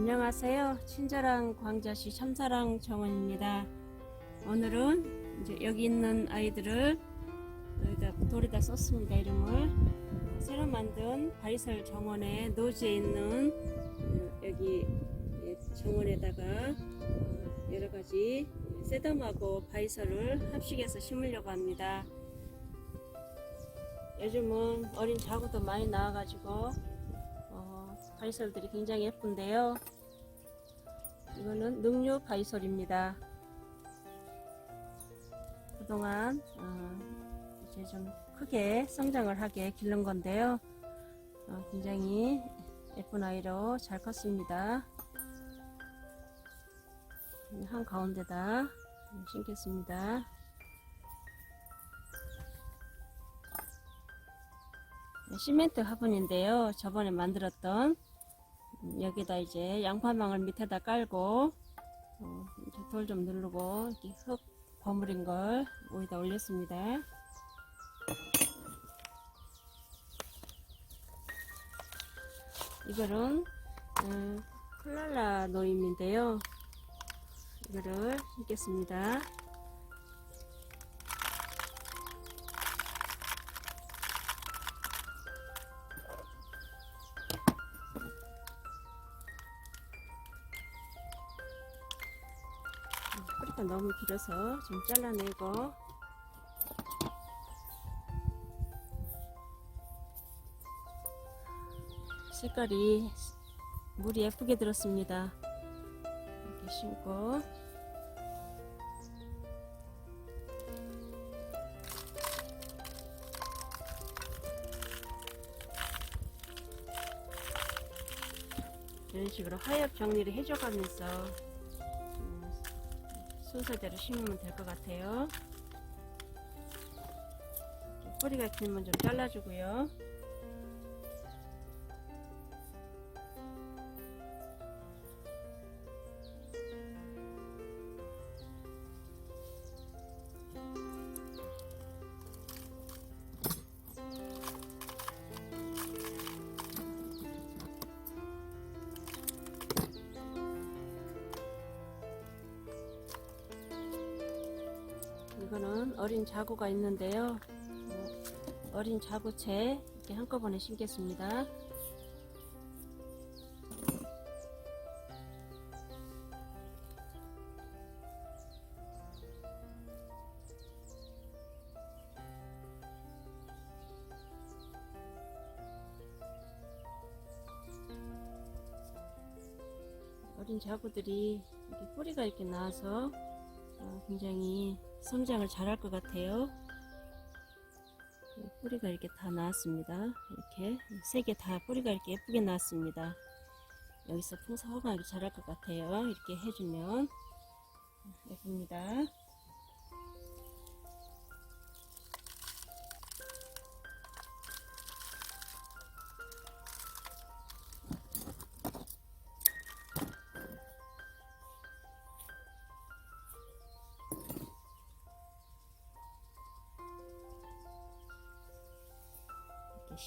안녕하세요. 친절한 광자시 참사랑 정원입니다. 오늘은 이제 여기 있는 아이들을 여기다 돌에다 썼습니다. 이름을 새로 만든 바리설 정원의 노지에 있는 어, 여기 정원에다가 어, 여러 가지 세덤하고 바이설을 합식해서 심으려고 합니다. 요즘은 어린 자구도 많이 나와가지고 어, 바이솔들이 굉장히 예쁜데요. 이거는 능류 바이솔입니다. 그동안 어, 이제 좀 크게 성장을 하게 기른 건데요. 어, 굉장히 예쁜 아이로 잘 컸습니다. 한 가운데다 심겠습니다. 시멘트 화분인데요. 저번에 만들었던 음, 여기다 이제 양파망을 밑에다 깔고 어, 돌 좀 누르고 이렇게 흙 버무린 걸 위에다 올렸습니다. 이거는 음, 클랄라 노임인데요. 이거를 심겠습니다. 뿌리가 너무 길어서 좀 잘라내고 색깔이 물이 예쁘게 들었습니다. 이렇게 심고 이런 식으로 하엽 정리를 해줘가면서 음, 순서대로 심으면 될 것 같아요. 뿌리가 길면 좀 잘라주고요. 어린 자구가 있는데요. 어, 어린 자구채 이렇게 한꺼번에 심겠습니다. 어린 자구들이 이렇게 뿌리가 이렇게 나와서 어, 굉장히 성장을 잘할 것 같아요. 네, 뿌리가 이렇게 다 나왔습니다. 이렇게 세 개 다 뿌리가 이렇게 예쁘게 나왔습니다. 여기서 풍성하게 자랄 것 같아요. 이렇게 해주면 예쁩니다.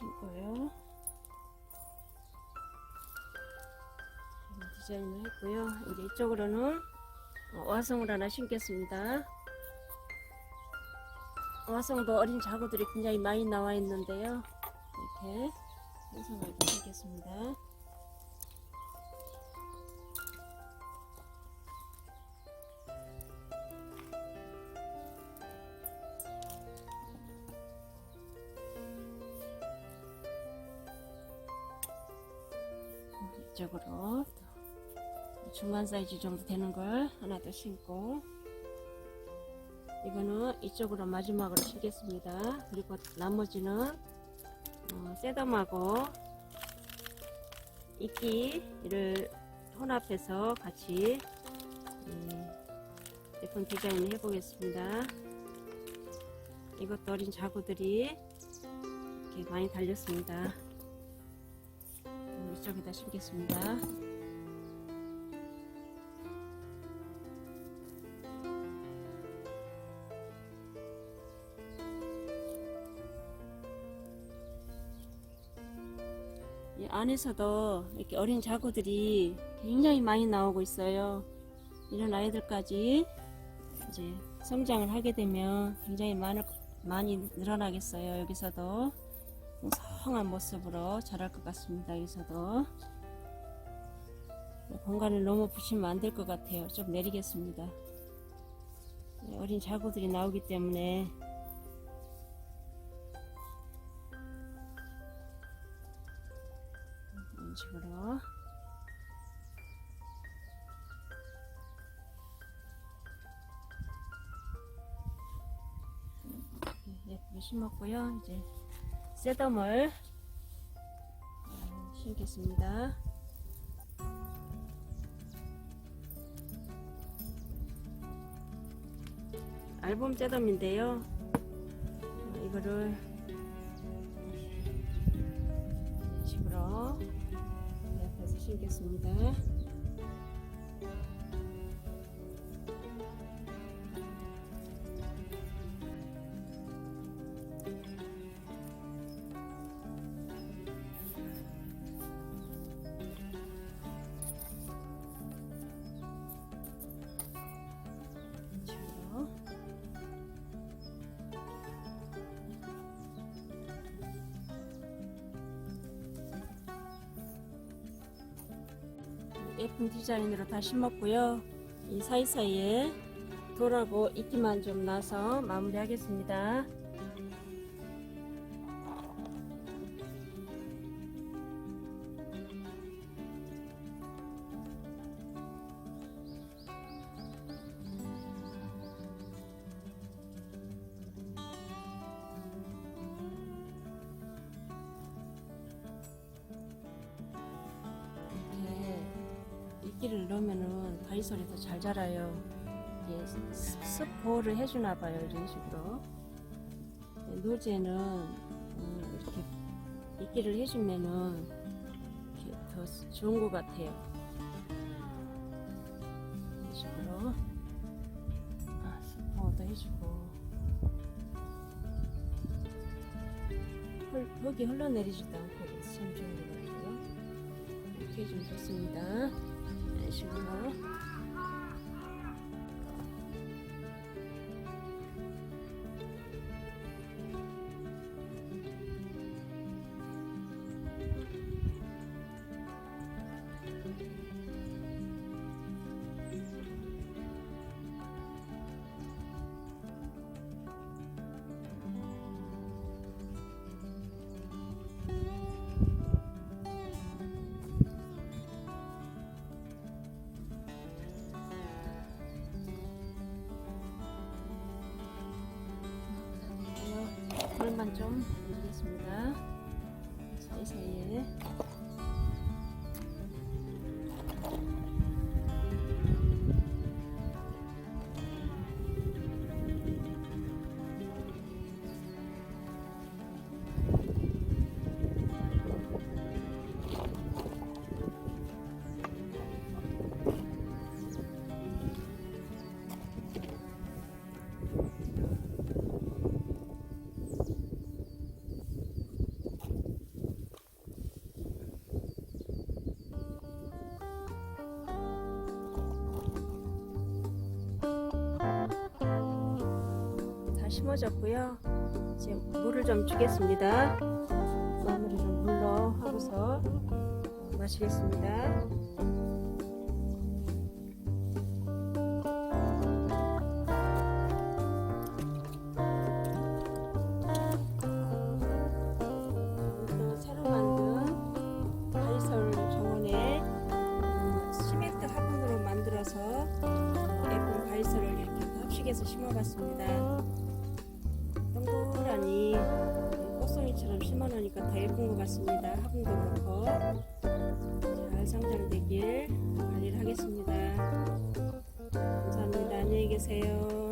심고요. 이런 디자인을 했고요. 이제 이쪽으로는 어, 와송을 하나 심겠습니다. 와송도 어린 자구들이 굉장히 많이 나와 있는데요. 이렇게 완성을 심겠습니다. 이쪽으로 또 중간 사이즈 정도 되는 걸 하나 더 심고 이거는 이쪽으로 마지막으로 심겠습니다. 그리고 나머지는 어, 셋덤하고 이끼를 혼합해서 같이 음, 예쁜 디자인을 해보겠습니다. 이것도 어린 자구들이 이렇게 많이 달렸습니다. 음, 이쪽에다 심겠습니다. 이 안에서도 이렇게 어린 자구들이 굉장히 많이 나오고 있어요. 이런 아이들까지 이제 성장을 하게 되면 굉장히 많을, 많이 늘어나겠어요. 여기서도 성한 모습으로 자랄 것 같습니다. 여기서도 공간을 너무 부시면 안 될 것 같아요. 좀 내리겠습니다. 네, 어린 자구들이 나오기 때문에 이런 식으로 예쁘게 심었고요. 이제 쇠덤을 어, 심겠습니다. 앨범 쇠덤인데요. 어, 이거를 이런 식으로 옆에서 심겠습니다. 예쁜 디자인으로 다 심었고요. 이 사이사이에 돌하고 이끼만 좀 나서 마무리하겠습니다. 이끼를 넣으면은 다이솔이 더 잘 자라요. 이게 습- 습보를 해주나 봐요. 이런 식으로. 네, 노제는 음, 이렇게 이끼를 해주면은 이렇게 더 좋은 것 같아요. 이런 식으로 아, 습보도 해주고 흙, 흙이 흘러내리지도 않고 참 좋은 것 같아요. 이렇게 좀 좋습니다. 이런 물만 좀 넣겠습니다. 사이사이에. 심어졌고요. 이제 물을 좀 주겠습니다. 마무리를 물로 하고서 마시겠습니다. 이렇게 합식해서 심어봤습니다. 동그라니 꽃송이처럼 심어놓으니까 더 예쁜 것 같습니다. 화분도 넣고 잘 성장되길 관리를 하겠습니다. 감사합니다. 안녕히 계세요.